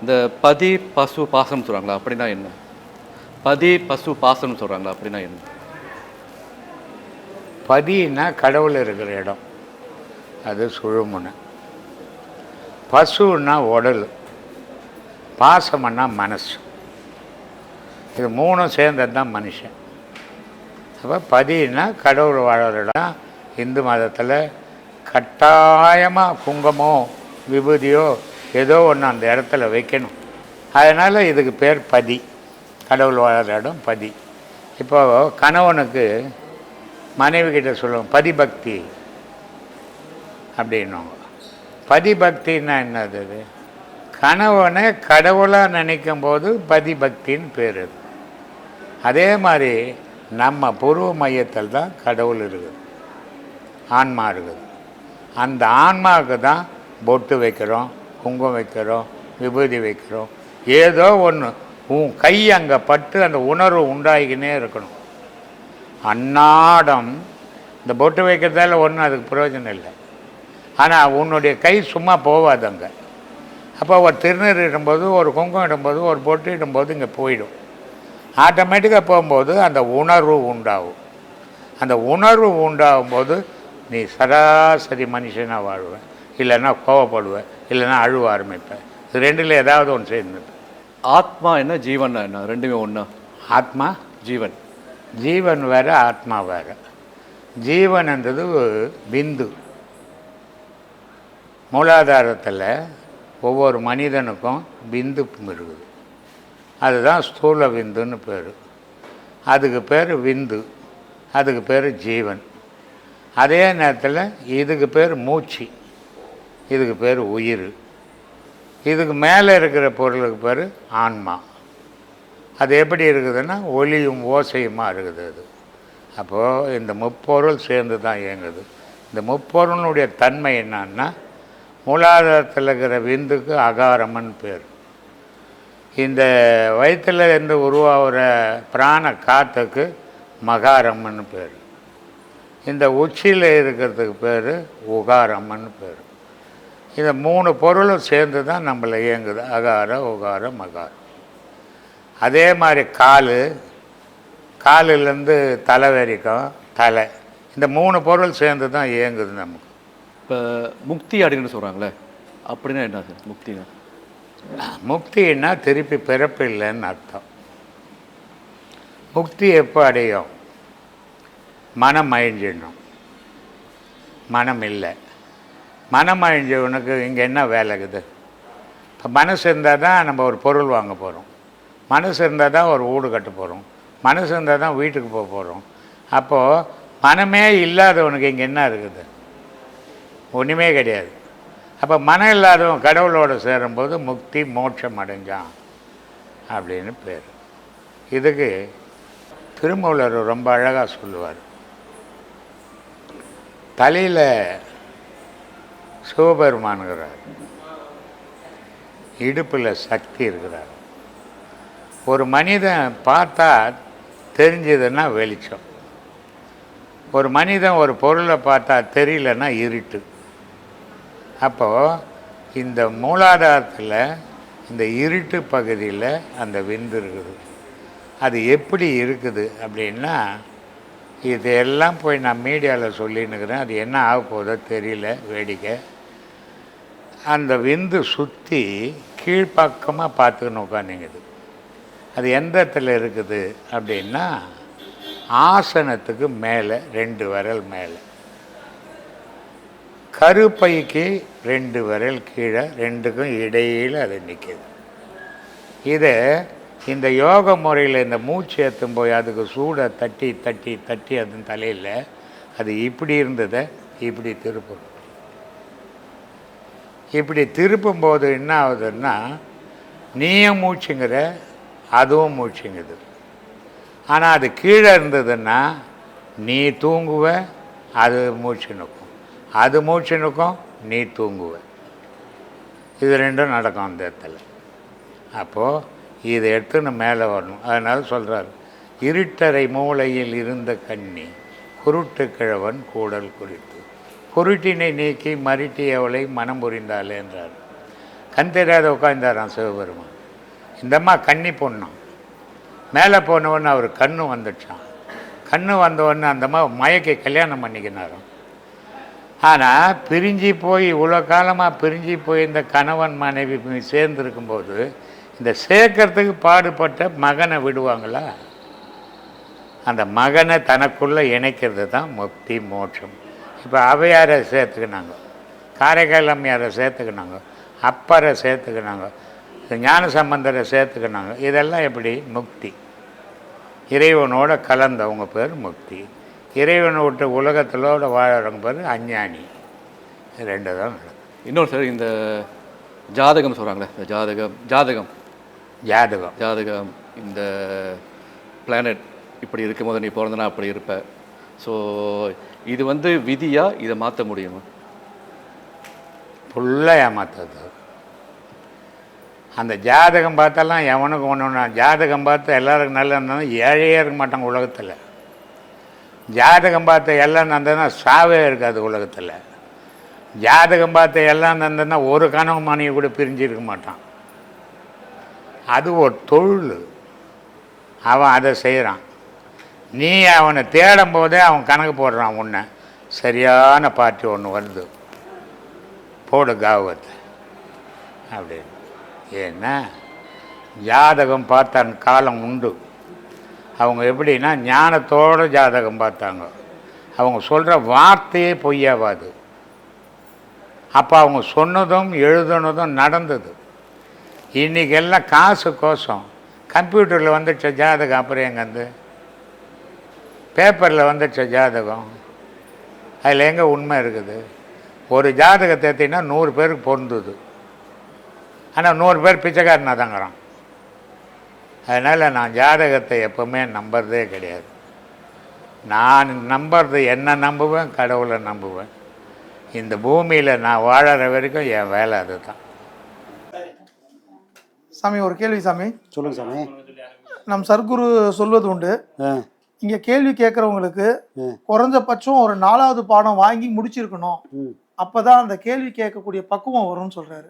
இந்த பதி பசு பாசம்னு சொல்கிறாங்களா அப்படின்னா என்ன? பதி பசு பாசம்னு சொல்கிறாங்களா அப்படின்னா என்ன? பதினா கடவுள் இருக்கிற இடம். அது சுழுமுனை. பசுன்னா உடல் பாசம்னா மனசு. இது மூணும் சேர்ந்தது தான் மனுஷன். அப்போ பதினா கடவுள் வாழற இடம் இந்து மதத்தில் கட்டாயமாக குங்குமோ விபூதியோ ஏதோ ஒன்று அந்த இடத்துல வைக்கணும். அதனால் இதுக்கு பேர் பதி. கடவுள் வாழ்கிற இடம் பதி. இப்போது கணவனுக்கு மனைவி கிட்ட சொல்லுவோம் பதிபக்தி அப்படின்னுவாங்க. பதிபக்தின்னா என்னது அது? கணவனை கடவுளாக நினைக்கும் போது பதிபக்தின்னு பேர் அது. அதே மாதிரி நம்ம பூர்வ மையத்தில் தான் கடவுள் இருக்குது. ஆன்மா இருக்குது. அந்த ஆன்மாவுக்கு தான் பொட்டு வைக்கிறோம். குங்குமம் வைக்கிறோம் விபூதி வைக்கிறோம். ஏதோ ஒன்று உன் கை அங்கே பட்டு அந்த உணர்வு உண்டாகிக்கினே இருக்கணும். அன்னாடம் இந்த பொட்டு வைக்கிறதால ஒன்றும் அதுக்கு பிரயோஜனம் இல்லை. ஆனால் உன்னுடைய கை சும்மா போகாது அங்கே. அப்போ ஒரு திருநீர் இடும்போது ஒரு குங்குமம் இடும்போது ஒரு பொட்டு இடும்போது இங்கே போயிடும். ஆட்டோமேட்டிக்காக போகும்போது அந்த உணர்வு உண்டாகும். அந்த உணர்வு உண்டாகும் போது நீ சராசரி மனுஷனாக வாழ்வேன் இல்லைன்னா கோவப்படுவ இல்லைன்னா அழுவ ஆரம்பிப்ப இது ரெண்டில் ஏதாவது ஒன்று சேர்ந்து. ஆத்மா என்ன ஜீவன் என்ன? ரெண்டுமே ஒன்றா ஆத்மா? ஜீவன். ஜீவன் வேறு ஆத்மா வேறு. ஜீவன்ன்றது பிந்து. மூலாதாரத்தில் ஒவ்வொரு மனிதனுக்கும் பிந்து இருக்குது அதுதான் ஸ்தூல விந்துன்னு பேர். அதுக்கு பேர் விந்து அதுக்கு பேர் ஜீவன். அதே நேரத்தில் இதுக்கு பேர் மூச்சு. இதுக்கு பேர் உயிர். இதுக்கு மேலே இருக்கிற பொருளுக்கு பேர் ஆன்மா. அது எப்படி இருக்குதுன்னா ஒளியும் ஓசையுமா இருக்குது அது. அப்போது இந்த முப்பொருள் சேர்ந்து தான் இயங்குது. இந்த முப்பொருளுடைய தன்மை என்னன்னா மூலாதாரத்தில் இருக்கிற விந்துக்கு அகாரமன் பேர். இந்த வயிற்றில் இருந்து உருவாகிற பிராண காற்றுக்கு மகாரம்மன் பேர். இந்த உச்சியில் இருக்கிறதுக்கு பேர் உகாரம்மன் பேர். இந்த மூணு பொருளும் சேர்ந்து தான் நம்மளை இயங்குது. அகார உகார மகாரம். அதே மாதிரி கால் காலிலேருந்து தலை வரைக்கும் தலை. இந்த மூணு பொருள் சேர்ந்து தான் இயங்குது நமக்கு. இப்போ முக்தி அப்படின்னு சொல்கிறாங்களே அப்படின்னா என்ன அது முக்தினா? முக்தின்னா திருப்பி பிறப்பு இல்லைன்னு அர்த்தம். முக்தி எப்போ அடையும்? மனம் அழிஞ்சிடணும் மனம் இல்லை. மனம் அழிஞ்சவனுக்கு இங்கே என்ன வேலை இருக்குது? இப்போ மனசு இருந்தால் தான் நம்ம ஒரு பொருள் வாங்க போகிறோம் மனசு இருந்தால் தான் ஒரு வீடு கட்ட போகிறோம் மனசு இருந்தால் தான் வீட்டுக்கு போக போகிறோம் அப்போது மனமே இல்லாதவனுக்கு இங்கே என்ன இருக்குது? ஒன்றுமே கிடையாது. அப்போ மனம் இல்லாதவன் கடவுளோடு சேரும்போது முக்தி மோட்சம் அடைஞ்சான் அப்படின்னு பேர். இதுக்கு திருமூலர் ரொம்ப அழகாக சொல்லுவார். தலையில் சிவபெருமானுங்கிறார் இடுப்பில் சக்தி இருக்கிறார். ஒரு மனிதன் பார்த்தா தெரிஞ்சதுன்னா வெளிச்சம். ஒரு மனிதன் ஒரு பொருளை பார்த்தா தெரியலன்னா இருட்டு. அப்போது இந்த மூலாதாரத்தில் இந்த இருட்டு பகுதியில் அந்த விந்து இருக்குது. அது எப்படி இருக்குது அப்படின்னா இதெல்லாம் போய் நான் மீடியாவில் சொல்லின்னுக்கிறேன். அது என்ன ஆக போதோ தெரியல வேடிக்கை. அந்த விந்து சுற்றி கீழ்ப்பக்கமாக பார்த்துக்கணும் உட்காந்துங்குது அது எந்த இடத்துல இருக்குது அப்படின்னா ஆசனத்துக்கு மேலே ரெண்டு விரல் மேலே. கருப்பைக்கு ரெண்டு விரல் கீழே ரெண்டுக்கும் இடையில் அது நிற்கிது இதை இந்த யோக முறையில் இந்த மூச்சு ஏற்றும் போய் அதுக்கு சூடை தட்டி தட்டி தட்டி அதன் தலையில் அது இப்படி இருந்ததை இப்படி திருப்பணும். இப்படி திருப்பும்போது என்ன ஆகுதுன்னா நீயும் மூச்சுங்கிற அதுவும் மூச்சுங்குது. ஆனால் அது கீழே இருந்ததுன்னா நீ தூங்குவ அது மூச்சு நிற்கும் அது மூச்சு நிற்கும் நீ தூங்குவ. இது ரெண்டும் நடக்கும் அந்த இடத்துல. அப்போது இதை எடுத்துன்னு மேலே வரணும். அதனால் சொல்கிறார் இருட்டரை மூலையில் இருந்த கண்ணி குருட்டு கிழவன் கூடல் குறித்து. குருட்டினை நீக்கி மருட்டி அவளை மனம் புரிந்தாளே என்றார். கண் தெரியாத உட்கார்ந்தாராம் சிவபெருமான். இந்தம்மா கன்னி பொண்ணாம் மேலே போனவொன்னு அவர் கண்ணு வந்துச்சான் கண்ணு வந்தவொடனே அந்தம்மா மயக்கை கல்யாணம் பண்ணிக்கினாராம். ஆனால் பிரிஞ்சு போய் இவ்வளோ காலமாக பிரிஞ்சு போய் இந்த கணவன் மனைவி சேர்ந்துருக்கும்போது இந்த சேர்க்கறதுக்கு பாடுபட்ட மகனை விடுவாங்களா? அந்த மகனை தனக்குள்ளே இணைக்கிறது தான் முக்தி மோட்சம். இப்போ அவையாரை சேர்த்துக்கினாங்க. காரைக்கால் அம்மையாரை சேர்த்துக்கினாங்க. அப்பரை சேர்த்துக்கினாங்க. ஞான சம்பந்தரை சேர்த்துக்கினாங்க. இதெல்லாம் எப்படி? முக்தி. இறைவனோட கலந்தவங்க பேர் முக்தி. இறைவனை விட்டு உலகத்திலோட வாழறவங்க பேர் அஞ்ஞானி. ரெண்டு தான் இன்னொரு சார் இந்த ஜாதகம் சொல்கிறாங்களே இந்த ஜாதகம் ஜாதகம். ஜாதகம். ஜாதகம் இந்த பிளானட் இப்படி இருக்கும்போது நீ பிறந்தனா அப்படி இருப்ப. ஸோ இது வந்து விதியா இதை மாற்ற முடியுமா? ஃபுல்லாக ஏமாத்துறது அந்த ஜாதகம் பார்த்தாலாம் எவனுக்கு ஒன்று ஜாதகம் பார்த்து எல்லாருக்கும் நல்லா இருந்தாலும் ஏழையே இருக்க மாட்டாங்க உலகத்தில். ஜாதகம் பார்த்த எல்லாம் நடந்ததுன்னா சாவே இருக்காது உலகத்தில். ஜாதகம் பார்த்த எல்லாம் நடந்ததுன்னா ஒரு கனவு மனைவி கூட பிரிஞ்சு இருக்க மாட்டான். அது ஒரு தொழில். அவன் அதை செய்கிறான் நீ அவனை தேடும் போதே அவன் கணக்கு போடுறான் உன்னை. சரியான பார்ட்டி ஒன்று வருது. போடு காவத்தை அப்படின்னு ஏன்னா ஜாதகம் பார்த்தான் காலம் உண்டு. அவங்க எப்படின்னா ஞானத்தோட ஜாதகம் பார்த்தாங்க. அவங்க சொல்கிற வார்த்தையே பொய்யாவாது அப்போ அவங்க சொன்னதும் எழுதுனதும் நடந்தது. இன்றைக்கெல்லாம் காசு கோசம் கம்ப்யூட்டரில் வந்துச்ச ஜாதகம் அப்புறம் எங்கேருந்து? பேப்பரில் வந்துச்ச ஜாதகம். அதில் எங்கே உண்மை இருக்குது? ஒரு ஜாதகத்தை எடுத்தீங்கன்னா நூறு பேருக்கு பொருந்துது. ஆனால் நூறு பேர் பிச்சைக்காரனாக தாங்கிறான் அதனால் நான் ஜாதகத்தை எப்போவுமே நம்புறதே கிடையாது. நான் நம்புறது என்ன நம்புவேன் கடவுளை நம்புவேன். இந்த பூமியில் நான் வாழற வரைக்கும் என் வேலை அதுதான். சாமி ஒரு கேள்வி சாமி. சொல்லுங்க சாமி. நம் சர்க்குரு சொல்வது உண்டு. ஆ. இங்க கேள்வி கேட்கறவங்களுக்கு. குறைஞ்சபட்சம் ஒரு நாலாவது பாடம் வாங்கி முடிச்சிருக்கணும். அப்பதான் அந்த கேள்வி கேட்கக்கூடிய பக்குவம் வரும்னு சொல்றாரு.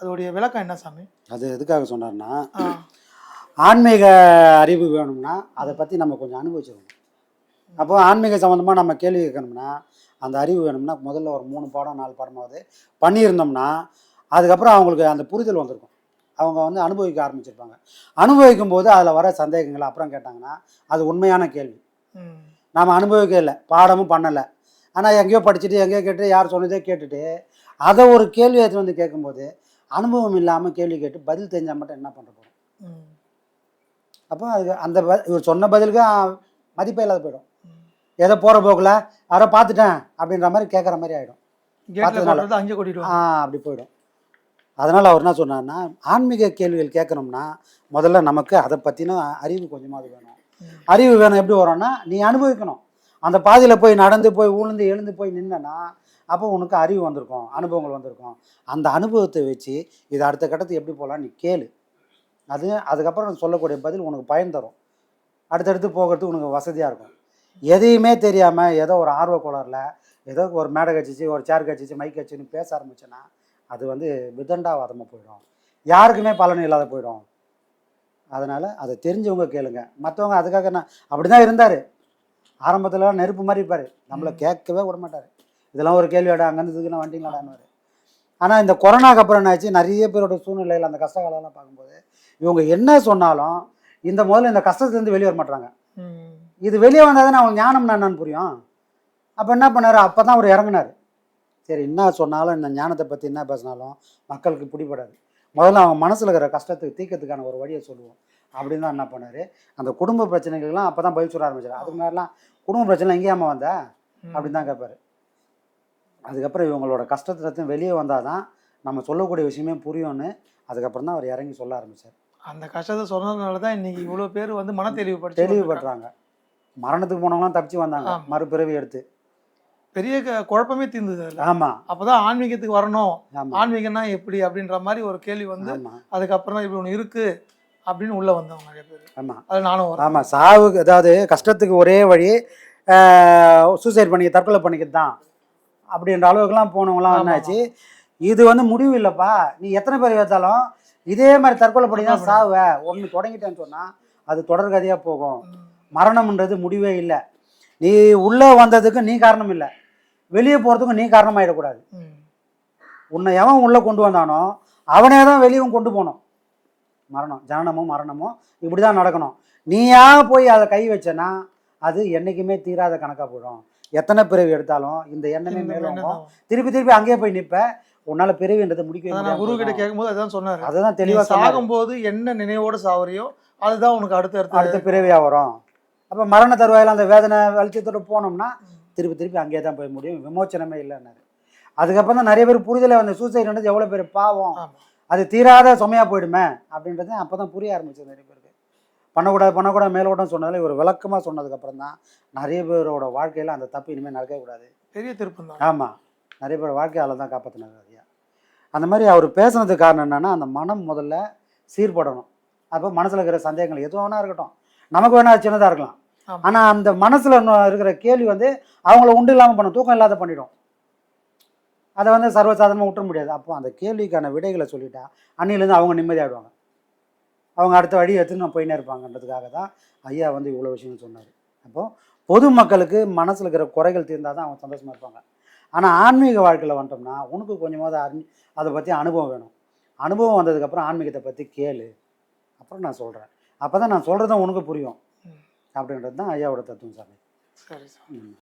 அதோடைய விளக்கம் என்ன சாமி? அது எதுக்காக சொன்னார்னா ஆன்மீக அறிவு வேணும்னா அதை பற்றி நம்ம கொஞ்சம் அனுபவிச்சிருக்கணும் அப்போ ஆன்மீக சம்மந்தமாக நம்ம கேள்வி கேட்கணும்னா அந்த அறிவு வேணும்னா முதல்ல ஒரு மூணு பாடம் நாலு பாடமாவது பண்ணியிருந்தோம்னா அதுக்கப்புறம் அவங்களுக்கு அந்த புரிதல் வந்திருக்கும். அவங்க வந்து அனுபவிக்க ஆரம்பிச்சிருப்பாங்க. அனுபவிக்கும் போது அதில் வர சந்தேகங்களை அப்புறம் கேட்டாங்கன்னா அது உண்மையான கேள்வி. நாம் அனுபவிக்க இல்லை. பாடமும் பண்ணலை. ஆனால் எங்கேயோ படிச்சுட்டு எங்கேயோ கேட்டு யார் சொன்னதே கேட்டுட்டு அதை ஒரு கேள்வி எடுத்து வந்து கேட்கும்போது அனுபவம் இல்லாமல் கேள்வி கேட்டு பதில் தெரிஞ்சால் மட்டும் என்ன பண்ண போகிறோம் ம், அப்போ அதுக்கு அந்த இவர் சொன்ன பதிலுக்கு மதிப்பே இல்லாத போயிடும். ஏதோ போகிற போக்கில் யாரோ பார்த்துட்டேன் அப்படின்ற மாதிரி கேட்குற மாதிரி ஆகிடும் அங்கே ஆ அப்படி போயிடும். அதனால் அவர் என்ன சொன்னார்னா ஆன்மீக கேள்விகள் கேட்கணும்னா முதல்ல நமக்கு அதை பற்றின அறிவு கொஞ்சமாவது வேணும். அறிவு வேணும் எப்படி வரும்னா நீ அனுபவிக்கணும். அந்த பாதையில் போய் நடந்து போய் உளுந்து எழுந்து போய் நின்னனா அப்போ உனக்கு அறிவு வந்திருக்கும் அனுபவங்கள் வந்திருக்கும். அந்த அனுபவத்தை வச்சு இது அடுத்த கட்டத்துக்கு எப்படி போகலாம் நீ கேளு. அது அதுக்கப்புறம் சொல்லக்கூடிய பதில் உனக்கு பயன் தரும். அடுத்தடுத்து போகிறதுக்கு உனக்கு வசதியாக இருக்கும். எதையுமே தெரியாமல் ஏதோ ஒரு ஆர்வ கோளாறுல ஏதோ ஒரு மேடை கட்சிச்சு ஒரு சேர் கட்சிச்சு மைக் கட்சின்னு பேச ஆரம்பிச்சேன்னா அது வந்து விதண்டாவாதமாக போயிடும். யாருக்குமே பலன் இல்லாத போயிடும். அதனால் அதை தெரிஞ்சவங்க கேளுங்க. மற்றவங்க அதுக்காக நான் அப்படி தான் இருந்தார். ஆரம்பத்தில் நெருப்பு மாதிரி இருப்பார். நம்மளை கேட்கவே விட மாட்டார். இதெல்லாம் ஒரு கேள்வியாடா அங்கேருந்து இதுக்குலாம் வண்டிங்களாடான்னு ஆனால் இந்த கொரோனாக்கு அப்புறம் என்னாச்சு? நிறைய பேரோட சூழ்நிலையில் அந்த கஷ்ட காலம்லாம் பார்க்கும்போது இவங்க என்ன சொன்னாலும் இந்த முதல்ல இந்த கஷ்டத்துலேருந்து வெளியே வர மாட்டாங்க ம், இது வெளியே வந்தால் தானே அவங்க ஞானம்னா என்னன்னு புரியும். அப்போ என்ன பண்ணார்? அப்போ தான் அவர் இறங்குனார். சரி என்ன சொன்னாலும் இந்த ஞானத்தை பற்றி என்ன பேசினாலும் மக்களுக்கு பிடிபடாது. முதல்ல அவங்க மனசில் இருக்கிற கஷ்டத்துக்கு தீர்க்கறதுக்கான ஒரு வழியை சொல்லுவோம். அப்படின்னு தான் என்ன பண்ணார். அந்த குடும்ப பிரச்சனைகள்லாம் அப்போ தான் பதில் சொல்ல ஆரம்பிச்சார். அதுக்கு முன்னாடிலாம் குடும்ப பிரச்சனை எங்கேயாம வந்தா. அப்படின்னு தான் கேட்பாரு. அதுக்கப்புறம் இவங்களோட கஷ்டத்துல வெளியே வந்தால் தான் நம்ம சொல்லக்கூடிய விஷயமே புரியும்னு அதுக்கப்புறம் தான் அவர் இறங்கி சொல்ல ஆரம்பித்தார் அந்த கஷ்டத்தை சொன்னதுனால தான் இன்னைக்கு இவ்வளோ பேர் வந்து மன தெளிவு படிச்சு தெளிவு வந்திருக்காங்க. பெற்றாங்க மரணத்துக்கு போனவங்களாம் தப்பிச்சு வந்தாங்க. மறுபிறவி எடுத்து. பெரிய குழப்பமே தீர்ந்தது அதில். ஆமா. அப்பதான் ஆன்மீகத்துக்கு வரணும். ஆன்மீகம்னா எப்படி அப்படின்ற மாதிரி ஒரு கேள்வி வந்து அதுக்கப்புறம் தான் இப்படி ஒன்று இருக்கு அப்படின்னு உள்ள வந்தவங்க நிறைய பேர். ஆமா. அது நானும் வரேன் ஆமா சாவுக்கு அதாவது கஷ்டத்துக்கு ஒரே வழி சூசைட் பண்ணி தற்கொலை பண்ணிக்கிறது தான். அப்படின்ற அளவுக்குலாம் போனவங்களாம் என்னாச்சு? இது வந்து முடிவு இல்லைப்பா. நீ எத்தனை பேர் வைத்தாலும் இதே மாதிரி தற்கொலை பண்ணி தான் சாவ ஒன்று தொடங்கிட்டேன்னு சொன்னா அது தொடர்கதையா போகும். மரணம்ன்றது முடிவே இல்லை. நீ உள்ளே வந்ததுக்கு நீ காரணம் இல்லை. வெளியே போகிறதுக்கும் நீ காரணமாயிடக்கூடாது. உன்னை எவன் உள்ளே கொண்டு வந்தானோ அவனே தான் வெளியும் கொண்டு போகணும். மரணம் ஜனனமும் மரணமும் இப்படி தான் நடக்கணும். நீயா போய் அதை கை வச்சனா அது என்றைக்குமே தீராத கணக்காக போயிடும். எத்தனை பிறவி எடுத்தாலும் இந்த எண்ணமே மேலும். திருப்பி திருப்பி அங்கேயே போய் நிற்ப உன்னால பிறவின்றது நான் குரு கிட்ட கேட்கும்போது அதான் சொன்னாரு. அதுதான் தெளிவாக சாகும்போது என்ன நினைவோடு சாவறியோ அதுதான் உனக்கு அடுத்த அடுத்த அடுத்த பிறவியாக வரும். அப்போ மரண தருவாயில் அந்த வேதனை வெளிச்சத்தோட போனோம்னா திருப்பி திருப்பி அங்கேயே தான் போய் முடியும். விமோச்சனமே இல்லைன்னாரு. அதுக்கப்புறம் தான் நிறைய பேர் புரிதலை வந்து சூசைட்ன்றது எவ்வளோ பேர் பாவம். அது தீராத சுமையாக போயிடுமே அப்படின்றது அப்போ தான் புரிய ஆரம்பிச்சது நிறைய பேருக்கு. பண்ணக்கூடாது பண்ணக்கூடாது மேலோட்டம் சொன்னதில் இவர் விளக்கமாக சொன்னதுக்கப்புறம் தான் நிறைய பேரோட வாழ்க்கையில் அந்த தப்பு இனிமேல் நடக்கவே கூடாது. பெரிய திருப்பம் தான். ஆமாம் நிறைய பேர் வாழ்க்கையால் தான் காப்பாற்றினார் ஐயா அந்த மாதிரி அவர் பேசுனதுக்கு காரணம் என்னன்னா அந்த மனம் முதல்ல சீர்படணும். அப்போ மனசில் இருக்கிற சந்தேகங்கள் எதுவும் வேணா இருக்கட்டும். நமக்கு வேணா சின்னதாக இருக்கலாம். ஆனால் அந்த மனசில் இருக்கிற கேள்வி வந்து அவங்கள உண்டு இல்லாமல் பண்ணும் தூக்கம் இல்லாத பண்ணிடும். அதை வந்து சர்வசாதாரணமாக விட்டுற முடியாது. அப்போ அந்த கேள்விக்கான விடைகளை சொல்லிட்டா அன்னிலேருந்து அவங்க நிம்மதியாகிடுவாங்க அவங்க அடுத்த வழி எடுத்துன்னு நான் போயினே இருப்பாங்கன்றதுக்காக தான் ஐயா வந்து இவ்வளோ விஷயம் சொன்னார். அப்போது பொதுமக்களுக்கு மனசில் இருக்கிற குறைகள் தீர்ந்தால் தான் அவங்க சந்தோஷமாக இருப்பாங்க. ஆனால் ஆன்மீக வாழ்க்கையில் வந்துட்டோம்னா உனக்கு கொஞ்சமாவது அறி அதை பற்றி அனுபவம் வேணும். அனுபவம் வந்ததுக்கப்புறம் ஆன்மீகத்தை பற்றி கேளு. அப்புறம் நான் சொல்கிறேன் அப்போ தான் நான் சொல்கிறதும் உனக்கு புரியும். அப்படின்றது தான் ஐயாவோட தத்துவம் சாமி. சரி சார் ம்.